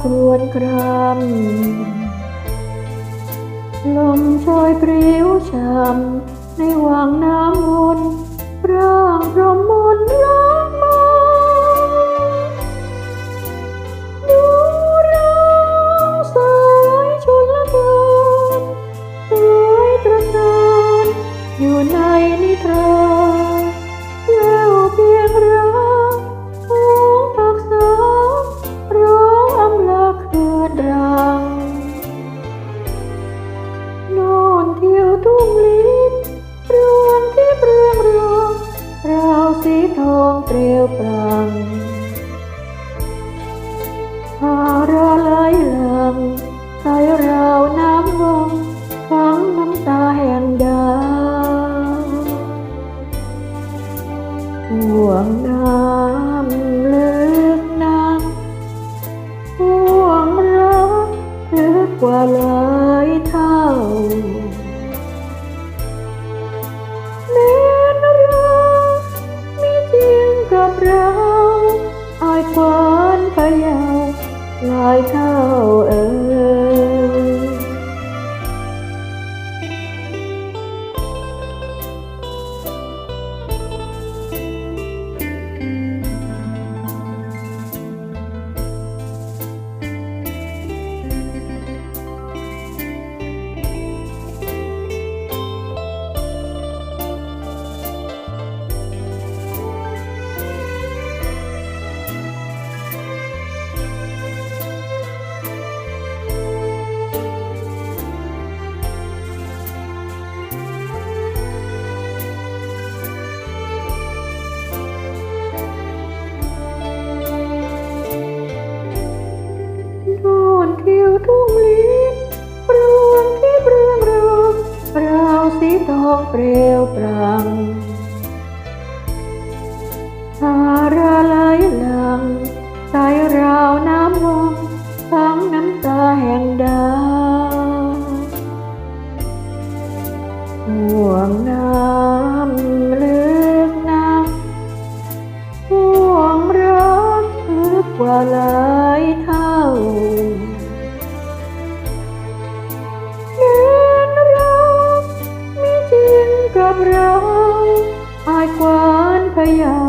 ครวนครามลมชอยปลิวช้ำ องเปลวปรังหาระไหลลังใจเราหนะ องเปลวปรังสาระไหลหลังใจราวน้ำวงทั้งน้ำตาแห่งดาห่วงน้ำลึกน้ำห่วงรักลึกกว่าลา yeah.